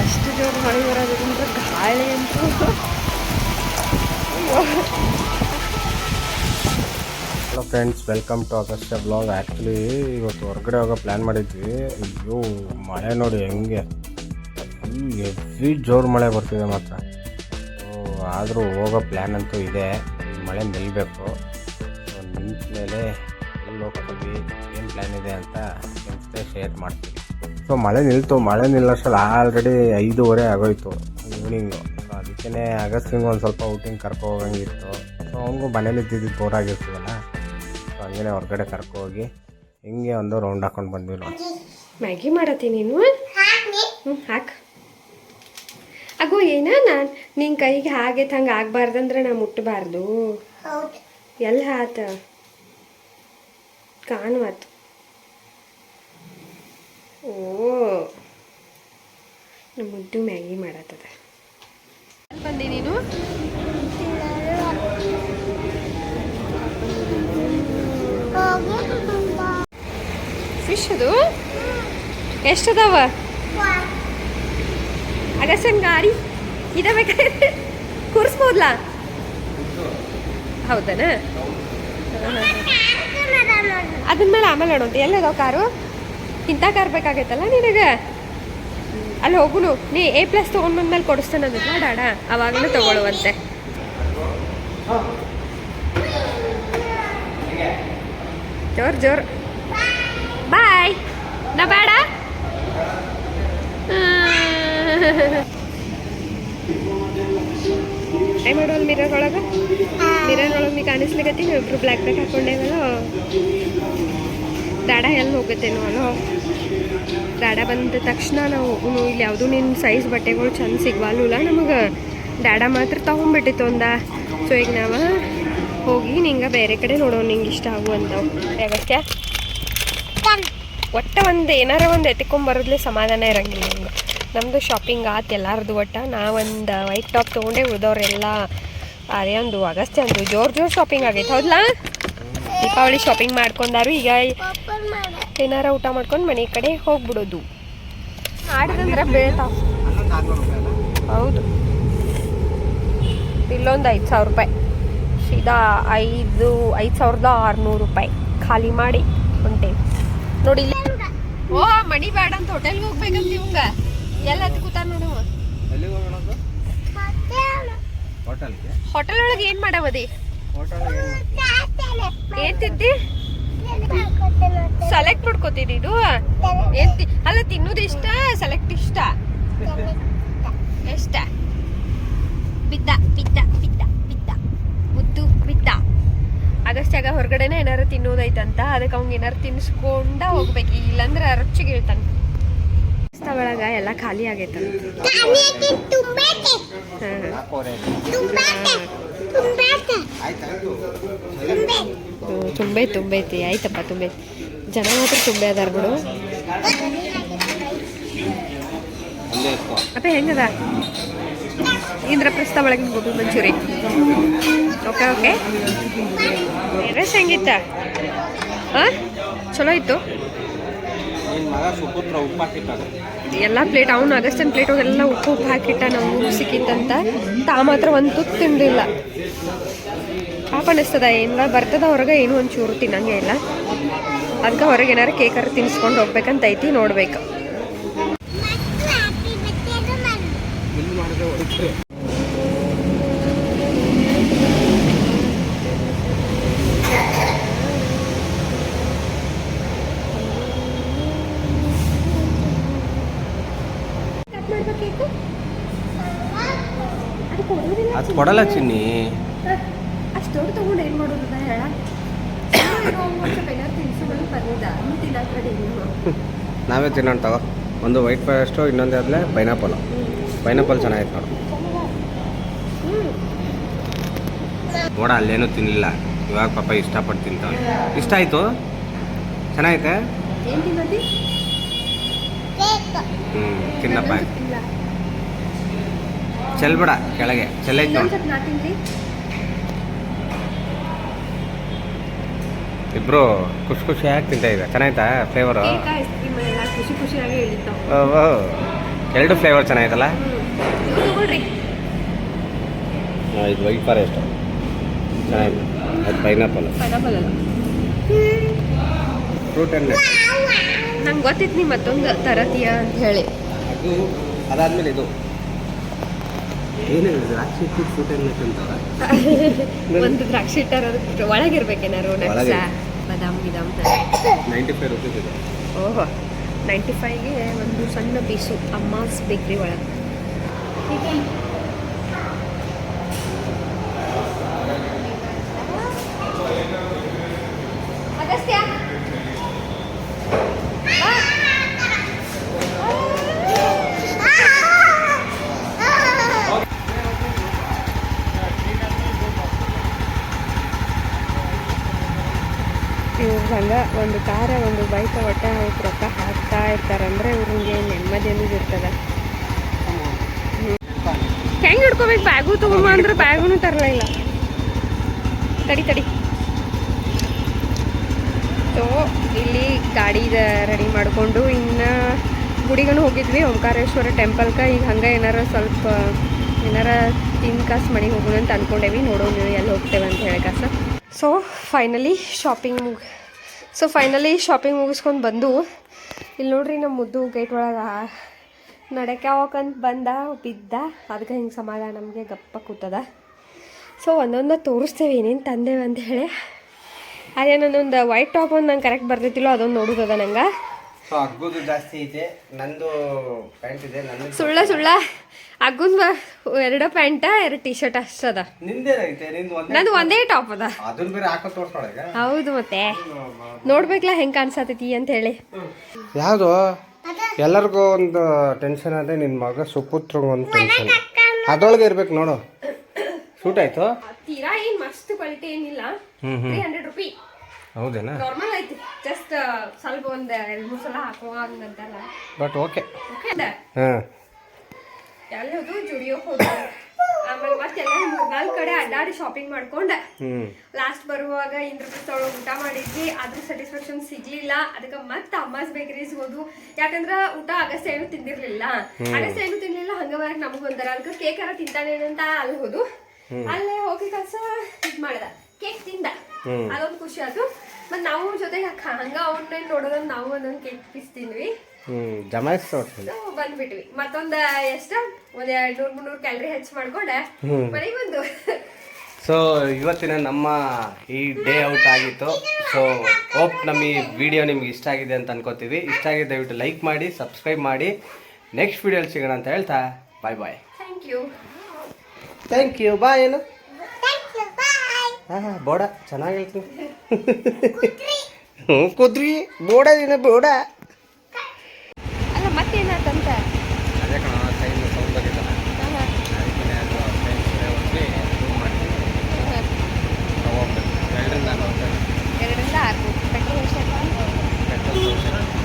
ಎಷ್ಟು ಜೋರು ಮಳೆ ಬರೋದ್ರಿಂದ ಗಾಳಿ ಅಂತೂ hello friends welcome to August blog actually ಇವತ್ತು ಹೊರಗಡೆ ಹೋಗೋ ಪ್ಲ್ಯಾನ್ ಮಾಡಿದ್ವಿ. ಅಯ್ಯೋ, ಮಳೆ ನೋಡಿ ಹೆಂಗೆ. ಎವ್ರಿ ಜೋರು ಮಳೆ ಬರ್ತಿದೆ ಮಾತ್ರ. ಆದರೂ ಹೋಗೋ ಪ್ಲ್ಯಾನ್ ಅಂತೂ ಇದೆ. ಮಳೆ ನಿಲ್ಲಬೇಕು ನಿಂತ ಮೇಲೆ ಎಲ್ಲಿ ಹೋಗ್ತೀವಿ, ಏನು ಪ್ಲ್ಯಾನ್ ಇದೆ ಅಂತ ನಿಮ್ಮ ಶೇರ್ ಮಾಡ್ತೀವಿ ಸೊ ಮಳೆ ನಿಲ್ತು ಮಳೆ ನಿಲ್ಲೋಷ್ಟರಲ್ಲಿ ಆಲ್ರೆಡಿ ಐದೂವರೆ ಆಗೋಯ್ತು ಈವ್ನಿಂಗು ಸೊ ಅದಕ್ಕೇ ಅಗಸ್ತಿಂಗ್ ಒಂದು ಸ್ವಲ್ಪ ಔಟಿಂಗ್ ಕರ್ಕೊ ಹೋಗಂಗಿತ್ತು. ಸೊ ಅವನಿಗೂ ಮನೇಲಿ ಇದ್ದಿದ್ದು ಬೋರ್ ಆಗಿರ್ತದಲ್ಲ. ಸೊ ಹಂಗೇ ಹೊರಗಡೆ ಕರ್ಕೊ ಹೋಗಿ ಹಿಂಗೆ ಒಂದು ರೌಂಡ್ ಹಾಕೊಂಡು ಬಂದ್ವಿ ನೋಡಿ ಮ್ಯಾಗಿ ಮಾಡತ್ತಿ ನೀನು? ಹ್ಞೂ ಹಾಕ್. ಅಗೋ ಏನ ನಾನು ನಿನ್ನ ಕೈಗೆ ಹಾಗೆ ಹಂಗೆ ಅಂದ್ರೆ ನಾ ಮುಟ್ಟಬಾರ್ದು ಎಲ್ಲಿ ಹಾತ? ಕಾಣುವತ್ತು ಓ. ನಮ್ಮ ಮುದ್ದು ಮ್ಯಾಗಿ ಮಾಡತ್ತದ. ಬಂದಿ ನೀನು? ಫಿಶ್ ಅದು? ಎಷ್ಟದಾವ? ಅಗಸನ್ ಗಾಡಿ? ಇದ ಬೇಕಾದ್ರೆ ಕೂರಿಸ್ಬೋದ್ಲಾ? ಹೌದನ? ಅದನ್ನ ಮೇಲೆ ಆಮೇಲೆ ನೋಡೋದು ಎಲ್ಲದಾವ ಕಾರು? ಇಂಥ ಕಾರ್ ಬೇಕಾಗೈತಲ್ಲ ನಿನಗೆ? ಅಲ್ಲಿ ಹೋಗುನು. ನೀ ಎ ಪ್ಲಸ್ ತೊಗೊಂಡ್ ಬಂದ್ಮೇಲೆ ಕೊಡಿಸ್ತಾನೆ ಅದನ್ನ ಡಾಡ ಅವಾಗಲೂ ತಗೊಳ್ಳುವಂತೆ. ಜೋರ್ ಜೋರ್. ಬಾಯ್. ನಾ ಬೇಡ. ಟ್ರೈ ಮಾಡೋಲ್ ಮಿರರ್ ಒಳಗೆ? ಮಿರರ್ ಒಳಗೆ ನೀ ಕಾಣಿಸ್ಲಿಕತ್ತಿ ನೀವು ಇಬ್ರು ಬ್ಲ್ಯಾಕ್ ಬ್ಯಾಕ್ ಹಾಕೊಂಡೇವಲ್ಲ ದಾಡ ಎಲ್ಲಿ ಹೋಗುತ್ತೇನೋ ಅಲ್ಲೋ ದಾಡ ಬಂದ ತಕ್ಷಣ ನಾವು ಇಲ್ಲಿ ಯಾವುದೂ ನಿನ್ನ ಸೈಜ್ ಬಟ್ಟೆಗಳು ಚಂದ ಸಿಗ್ವಲ್ಲ ನಮಗೆ. ಡ್ಯಾಡ ಮಾತ್ರ ತೊಗೊಂಡ್ಬಿಟ್ಟಿತ್ತು ಒಂದ. ಸೊ ಈಗ ನಾವು ಹೋಗಿ ನಿಂಗೆ ಬೇರೆ ಕಡೆ ನೋಡೋ ನಿಂಗೆ ಇಷ್ಟ ಆಗುವಂಥವು ಯಾಕೆ ಒಟ್ಟ ಒಂದು ಏನಾರ ಒಂದು ಎತ್ಕೊಂಬರೋದ್ಲೆ ಸಮಾಧಾನ ಇರಂಗಿಲ್ಲ ನಮ್ಗೆ. ನಮ್ಮದು ಶಾಪಿಂಗ್ ಆತು ಎಲ್ಲರದು ಒಟ್ಟ. ನಾವೊಂದು ವೈಟ್ ಟಾಪ್ ತೊಗೊಂಡೆ ಉಳಿದವ್ರೆಲ್ಲ. ಅದೇ ಒಂದು ಅಗಸ್ತ್ಯ ಅಂದು ಜೋರು ಜೋರು ಶಾಪಿಂಗ್ ಆಗೈತೆ. ಹೌದಲ್ಲ ದೀಪಾವಳಿ ಶಾಪಿಂಗ್ ಮಾಡ್ಕೊಂಡಾರು. ಈಗ ಏನಾರ ಊಟ ಮಾಡ್ಕೊಂಡು ಮನೆ ಕಡೆ ಹೋಗ್ಬಿಡೋದು. ಆಡಿದಂದ್ರೆ ಬೀಳ್ತಾವ ಹೌದು. ಇಲ್ಲೊಂದು ಐದು ಸಾವಿರ ರೂಪಾಯಿ. ಸೀದಾ ಐದು ಐದು ಸಾವಿರದ ಆರುನೂರು ರೂಪಾಯಿ. ಖಾಲಿ ಮಾಡಿ ಹೊಂಟೇವಿ ನೋಡಿ ಇಲ್ಲಿ. ಓ ಮಣಿ ಬೇಡ ಅಂತ ಹೋಟೆಲ್ಗೆ ಹೋಗ್ಬೇಕಂತ ಇವಂಗ. ಎಲ್ಲ ಹತ್ತ್ ಕೂತ ನೋಡು. ಹೋಟೆಲ್ ಒಳಗೆ ಏನ್ ಮಾಡವದಿ? ಹೋಟೆಲ್ ಏನ್ ತಿದ್ದಿ ಸೆಲೆಕ್ಟ್ ಮಾಡ್ಕೋತಿದ್ದಿ ಇದು? ಏನ್ ತಿ- ಅಲ್ಲ ತಿನ್ನೋದು ಇಷ್ಟ ಸೆಲೆಕ್ಟ್ ಇಷ್ಟ? ಎಷ್ಟ? ಬಿದ್ದ ಬಿದ್ದ ಬಿದ್ದ ಬಿದ್ದ. ಮುದ್ದು ಬಿದ್ದ. ಆಗಸ್ಟ್ಯಾಗ ಹೊರಗಡೆನೆ ಏನಾರು ತಿನ್ನೋದೈತಂತ. ಅದಕ್ಕೆ ಅವ್ನಿಗೆ ಏನಾರು ತಿನ್ಸ್ಕೊಂಡ ಹೋಗ್ಬೇಕು. ಇಲ್ಲಂದ್ರೆ ರೊಚ್ಚಿಗೆ ಹೇಳ್ತಾನೆ. ಒಳಗ ಎಲ್ಲ ಖಾಲಿ ಆಗೈತಂತ. ತುಂಬೆ ತುಂಬೈತಿ ಆಯ್ತಪ್ಪ ತುಂಬೈತಿ ಜನ ಮಾತ್ರ ತುಂಬೆ ಅದಾರ ಬಿಡು. ಅಪ್ಪ, ಹೆಂಗದ? ಇಂದ್ರಪ್ರಸ್ಥ ಒಳಗಿನ ಗೋಬಿ ಮಂಚೂರಿ. ಓಕೆ ಓಕೆ ರಸ್ ಹೆಂಗಿತ್ತ? ಹಾಂ? ಚಲೋ ಇತ್ತು. ಮಗ ಸುಪುತ್ರ ಉಪ್ಪು ಹಾಕಿಟ್ಟಾಗ ಎಲ್ಲ ಪ್ಲೇಟ್ ಅವ್ನು ಅಗಸ್ಟನ್ ಪ್ಲೇಟ್ ಎಲ್ಲ ಉಪ್ಪು ಉಪ್ಪು ಹಾಕಿಟ್ಟ ನಾವು ಸಿಕ್ಕಿತ್ತಂತ ತಾ ಮಾತ್ರ ಒಂದು ತುತ್ತು ತಿಂದಿಲ್ಲ. ಪಾಪ ಅನಿಸ್ತದ ಏನಿಲ್ಲ ಬರ್ತದ ಹೊರಗೆ ಏನೂ ಚೂರು ತಿನ್ನಂಗೆ ಇಲ್ಲ. ಅದಕ್ಕೆ ಹೊರಗೆ ಏನಾರು ಕೇಕರ್ ತಿನ್ಸ್ಕೊಂಡು ಹೋಗ್ಬೇಕಂತ ಐತಿ ನೋಡ್ಬೇಕು. ಅದು ಕೊಡಲ್ಲ ಚಿನ್ನಿ. ತಗೊಂಡು ಏನು ಮಾಡೋದು ನಾವೇ ತಿನ್ನೋಣ ತಗೋ. ಒಂದು ವೈಟ್ ಫಾರೆಸ್ಟು ಇನ್ನೊಂದೇ ಆದಮೇಲೆ ಪೈನಾಪಲ್ ಪೈನಾಪಲ್ ಚೆನ್ನಾಗಿತ್ತು ನೋಡು. ನೋಡ ಅಲ್ಲೇನೂ ತಿನ್ನಲಿಲ್ಲ ಇವಾಗ ಪಾಪ ಇಷ್ಟಪಟ್ಟು ತಿಂತಾವೆ ಇಷ್ಟ ಆಯಿತು? ಚೆನ್ನಾಗೈತೆ? ಹ್ಞೂ ತಿನ್ನಪ್ಪ. ಚೆಲ್ಬೇಡ ಕೆಳಗೆ. ಚೆಲ್ಲೈತೆ ನೋಡಿ. ಇಬ್ರು ಖುಷಿ ಖುಷಿಯಾಗಿ ತಿಂತಾ ಇದೆ ಚೆನ್ನಾಯ್ತಾ ಫ್ಲೇವರು ಖುಷಿ ಖುಷಿಯಾಗಿ ಎರಡು ಫ್ಲೇವರ್ ತಗೊಳ್ರಿ ಇದು ವೈಟ್ ಫಾರೆಸ್ಟ್. ಚೆನ್ನಾಗಿದೆ. ಅದು ಪೈನಾಪಲ್ ಫ್ರೂಟ್ ಅಂಡ್ ನಂಗೆ ಗೊತ್ತಿತ್ತು ನೀವು ಮತ್ತೊಂದು ತರತಿಯ ಅಂತ ಹೇಳಿ. ಅದು ಅದಾದ್ಮೇಲೆ ಇದು. ದ್ರಾಕ್ಷಿ ಒಂದು ದ್ರಾಕ್ಷಿ ಇಟ್ಟಾರ ಅದಕ್ಕೆ ಒಳಗಿರ್ಬೇಕೇನಾರು ನಟ್ಸ. ಬದಾಮ್ ಗಿದಾಮ್ ನೈಂಟಿ ಫೈವ್ ರುಪೀಸ್ ಇದೆ. ಓಹೋ ನೈಂಟಿ ಫೈವ್ಗೆ ಒಂದು ಸಣ್ಣ ಪೀಸು ಅಮ್ಮಾಸ್ ಬೇಕ್ರಿ ಒಳಗೆ ಅಗಸ್ತ್ಯ ಹಂಗೆ ಒಂದು ಕಾರ, ಒಂದು ಬೈಕ್ ಹೊಟ್ಟೆ ಅವ್ರು ರೊಕ್ಕ ಹಾಕ್ತಾ ಇರ್ತಾರೆ ಅಂದರೆ ಇವ್ರಿಗೆ ನೆಮ್ಮದಿ ಅನ್ನೋದು ಇರ್ತದೆ ಹೆಂಗೆ ಹಿಡ್ಕೋಬೇಕು? ಬ್ಯಾಗು ತಗೊಂಡ್ ಅಂದ್ರೆ ಬ್ಯಾಗುನು ತರಲಿಲ್ಲ ತಡಿ ತಡಿ. ಸೊ ಇಲ್ಲಿ ಗಾಡಿದ ರೆಡಿ ಮಾಡಿಕೊಂಡು. ಇನ್ನು ಗುಡಿಗನು ಹೋಗಿದ್ವಿ, ಓಂಕಾರೇಶ್ವರ ಟೆಂಪಲ್ಗೆ ಈಗ ಹಂಗೆ ಏನಾರ ಸ್ವಲ್ಪ, ಏನಾರ ತಿಂದು ಕಾಸು ಮನೆಗೆ ಹೋಗೋಣ ಅಂತ ಅಂದ್ಕೊಂಡೇವಿ ನೋಡೋಣ ಎಲ್ಲಿ ಹೋಗ್ತೇವೆ ಅಂತ ಹೇಳಿ ಕಾಸ. So finally shopping so finally shopping ಮುಗಿಸ್ಕೊಂಡು ಬಂದು ಇಲ್ಲಿ ನೋಡ್ರಿ ನಮ್ಮ ಮುದ್ದು ಗೇಟ್ ಒಳಗೆ. ನಡಕ್ಕೆ ಹೋಗಂತ ಬಂದ ಬಿದ್ದ. ಅದಕ್ಕೆ ಹಿಂಗೆ ಸಮಾಧಾನ ನಮಗೆ ಗಪ್ಪ ಕೂತದ. ಸೊ ಒಂದೊಂದು ತೋರಿಸ್ತೇವೆ ಏನೇನು ತಂದೇವೆ ಅಂತ ಹೇಳಿ. ಅದೇ ನನ್ನೊಂದು ವೈಟ್ ಟಾಪ್ ಒಂದು ನಂಗೆ ಕರೆಕ್ಟ್ ಬರ್ತೈತಿಲ್ಲೋ ಅದೊಂದು ನೋಡೋದದ ನಂಗೆ. ಸೊ ಅಗ್ಗೋದು ಜಾಸ್ತಿ ಐತೆ. ನಂದು ಪ್ಯಾಂಟ್ ಇದೆ ನನ್ನ ಸುಳ್ಳ ಸುಳ್ಳ. ಅಗ್ಗು ಎರಡು ಪ್ಯಾಂಟ ಎರಡು ಟಿ ಶರ್ಟ್ ಅಷ್ಟದ. ನಿಂದೇನೈತೆ ನಿಂದು ಒಂದೇ ನಂದು ಒಂದೇ ಟಾಪ್ ಅದ. ಅದನ್ನ ಬೇರೆ ಹಾಕೋ ತೋರ್ಸೊಳಗ ಹೌದು ಮತ್ತೆ. ನೋಡ್ಬೇಕಲ್ಲ ಹೆಂಗೆ ಕಾಣಿಸತೈತಿ ಅಂತ ಹೇಳಿ. ಯಾವುದು? ಎಲ್ಲರಿಗೂ ಒಂದು ಟೆನ್ಷನ್ ಅದೇ ನಿನ್ನ ಮಗ ಸುಪುತ್ರ ಒಂದು ಟೆನ್ಷನ್ ಅದ್ರೊಳಗೆ ಇರ್ಬೇಕು ನೋಡು. ಸೂಟ್ ಆಯ್ತು? ತೀರಾ ಏನು ಮಸ್ತ್ ಕ್ವಾಲಿಟಿ ಏನಿಲ್ಲ. ಹ್ಮ್ ತ್ರೀ ಹಂಡ್ರೆಡ್ ರುಪಿ ಹೌದೇನಾ? ನಾರ್ಮಲ್ ಐತಿ. ಜಸ್ಟ್ ಸ್ವಲ್ಪ ಒಂದು ಎರಡು ಮೂರು ಸಲ ಹಾಕುವ ಹಂಗಂತಲ್ಲ. ಬಟ್ ಓಕೆ ಓಕೆ ಅದ. ಹಾಂ. ಎಲ್ಲಿ ಹೋದು ಜುಡಿಯೋಕ್ ಹೋದ ಆಮೇಲೆ ಮತ್ತೆಲ್ಲ ಮುಗಾಲ್ ಕಡೆ ಅಡ್ಡಾಡಿ ಶಾಪಿಂಗ್ ಮಾಡ್ಕೊಂಡೆ. ಲಾಸ್ಟ್ ಬರುವಾಗ ಇಂದ್ರ ಪ್ರಸ್ಥಳ ಊಟ ಮಾಡಿದ್ವಿ. ಅದ್ರ ಸ್ಯಾಟಿಸ್ಫ್ಯಾಕ್ಷನ್ ಸಿಗ್ಲಿಲ್ಲ. ಅದಕ್ಕೆ ಮತ್ತೆ ಅಮ್ಮಾಸ್ ಬೇಕರೀಸ್ ಹೋದ್ವು. ಯಾಕಂದ್ರ ಊಟ ಅಗಸ್ತ್ಯ ಏನು ತಿಂದಿರ್ಲಿಲ್ಲ. ಅಗಸ್ತ್ಯ ಏನು ತಿನ್ಲಿಲ್ಲ. ಹಂಗ ಬರಕ್ ನಮಗ್ ಒಂಥರ ಅದಕ್ಕೆ ಕೇಕ್ ಅರ ತಿಂತಾನೆ ಅಂತ ಅಲ್ಲಿ ಹೋದು ಅಲ್ಲೇ ಹೋಗಿ ಕಸ ಇದ್ ಮಾಡ್ದ. ಕೇಕ್ ತಿಂದ. ಅದೊಂದು ಖುಷಿ ಆಯ್ತು ಮತ್ ನಾವು ಜೊತೆಗೆ ಹಂಗೆ ಆನ್ಲೈನ್ ನೋಡೋದನ್ನ ನಾವು ಒಂದೊಂದು ಜಮಾಯಿಸ್ತಾ So, ಬಂದ್ಬಿಟ್ವಿ. ಮತ್ತೊಂದ ಎಷ್ಟ? ಒಂದ್ ಎರಡ್ ನೂರ್ ಮುನ್ನೂರ್ ಕ್ಯಾಲರಿ ಹೆಚ್ಚು ಮಾಡ್ಕೊಂಡೆ. ಹ್ಮ್. ಮನೆಗೆ ಬಂದು. ಸೊ ಇವತ್ತಿನ ನಮ್ಮ ಈ ಡೇ ಔಟ್ ಆಗಿತ್ತು. ಸೊ ಹೋಪ್ ನಮ್ಮ ಈ ವಿಡಿಯೋ ನಿಮ್ಗೆ ಇಷ್ಟ ಆಗಿದೆ ಅಂತ ಅನ್ಕೋತೀವಿ. ಇಷ್ಟ ಆಗಿದೆ ದಯವಿಟ್ಟು ಲೈಕ್ ಮಾಡಿ ಸಬ್ಸ್ಕ್ರೈಬ್ ಮಾಡಿ. ನೆಕ್ಸ್ಟ್ ವಿಡಿಯೋಲಿ ಸಿಗೋಣ ಅಂತ ಹೇಳ್ತಾ. Bye bye thank you thank you bye ಏನು ಹಾಂ ಬೋಡ ಚೆನ್ನಾಗಿ ಹೇಳ್ತೀನಿ. ಹ್ಞೂ ಕುದ್ರಿ. ಬೋಡ ದಿನ ಬೋಡ. ಅಲ್ಲ ಮತ್ತೇನಾತಂತ? ಅದೇ ಕಣ ಎರಡರಿಂದ ಆರು ಪೆಟ್ರೋಲ್ ಪೆಟ್ರೋಲ್